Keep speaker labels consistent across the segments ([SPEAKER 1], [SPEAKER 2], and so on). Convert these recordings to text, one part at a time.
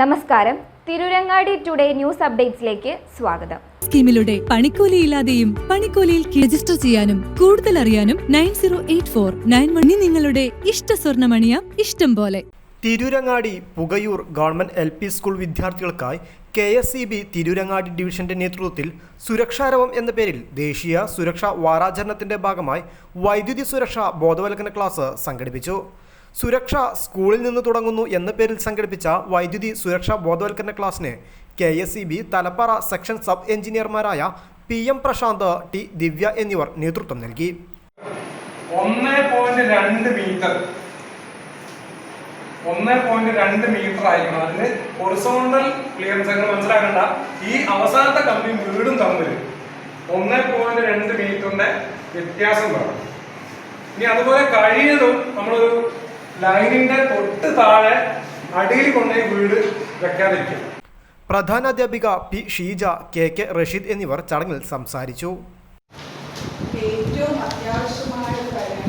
[SPEAKER 1] നമസ്കാരം. Tirurangadi today news അപ്ഡേറ്റ്സിലേക്ക് സ്വാഗതം.
[SPEAKER 2] സ്കീമിലൂടെ പണിക്കൂലിയില്ലാതെയും പണിക്കൂലിയിൽ രജിസ്റ്റർ ചെയ്യാനും കൂടുതൽ അറിയാനും nine zero eight four nine മണി നിങ്ങളുടെ ഇഷ്ട സ്വർണമണിയ ഇഷ്ടം പോലെ.
[SPEAKER 3] Tirurangadi Pukayur government LP P school വിദ്യാർത്ഥികൾക്കായി K S E B Tirurangadi ഡിവിഷന്റെ നേതൃത്വത്തിൽ സുരക്ഷാരവം എന്ന പേരിൽ ദേശീയ സുരക്ഷാ വാരാചരണത്തിന്റെ ഭാഗമായി വൈദ്യുതി സുരക്ഷാ ബോധവൽക്കരണ ക്ലാസ് സംഘടിപ്പിച്ചു. സുരക്ഷ സ്കൂളിൽ നിന്ന് തുടങ്ങുന്നു എന്ന പേരിൽ സംഘടിപ്പിച്ച വൈദ്യുതി സുരക്ഷാ ബോധവൽക്കരണ ക്ലാസ്സിന് K S E B Thalappara section sub എഞ്ചിനീയർമാരായ P M Prasanth T Divya എന്നിവർ നേതൃത്വം നൽകി.
[SPEAKER 4] ഒന്ന് പോയിന്റ് രണ്ട് മീറ്റർ ഒന്ന് പോയിന്റ് രണ്ട് മീറ്റർ ആയിരിക്കണം. അതിന് ഹൊറിസോണ്ടൽ ക്ലിയറൻസ് നിങ്ങൾ മനസ്സിലാക്കണ്ട. ഈ അവസാനത്തെ കമ്പി വീടും തമ്മിൽ ഒന്ന് പോയിന്റ് രണ്ട് മീറ്ററിന്റെ വ്യത്യാസം വേണം ഇനി അതുപോലെ കഴിയുന്നതും നമ്മളൊരു ലൈനിന്റെ തൊട്ട് താഴെ അടിയിൽ കൊണ്ടുപോയി വീട് വെക്കാതിരിക്കും
[SPEAKER 3] പ്രധാനാധ്യാപിക P Sheeja K K Rasheed എന്നിവർ ചടങ്ങിൽ സംസാരിച്ചു.
[SPEAKER 5] ഏറ്റവും അത്യാവശ്യമായ ഒരു കാര്യമാണ്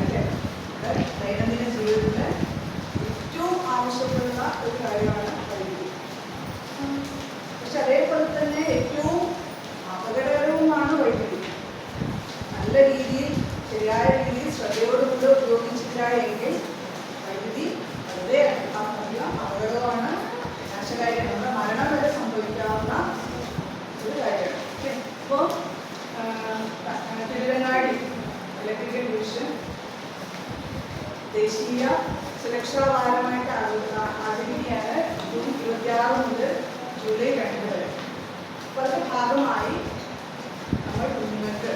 [SPEAKER 5] ഒരു കാര്യമാണ് പക്ഷെ അതേപോലെ തന്നെ ഏറ്റവും അപകടകരവുമാണ് വൈദ്യുതി. നല്ല രീതിയിൽ ശരിയായ രീതിയിൽ ശ്രദ്ധയോടുകൂടി ഉപയോഗിച്ചില്ല എങ്കിൽ ദേശീയ സുരക്ഷാ വാരമായിട്ട് ആച- ആചരിക്കുകയാണ്.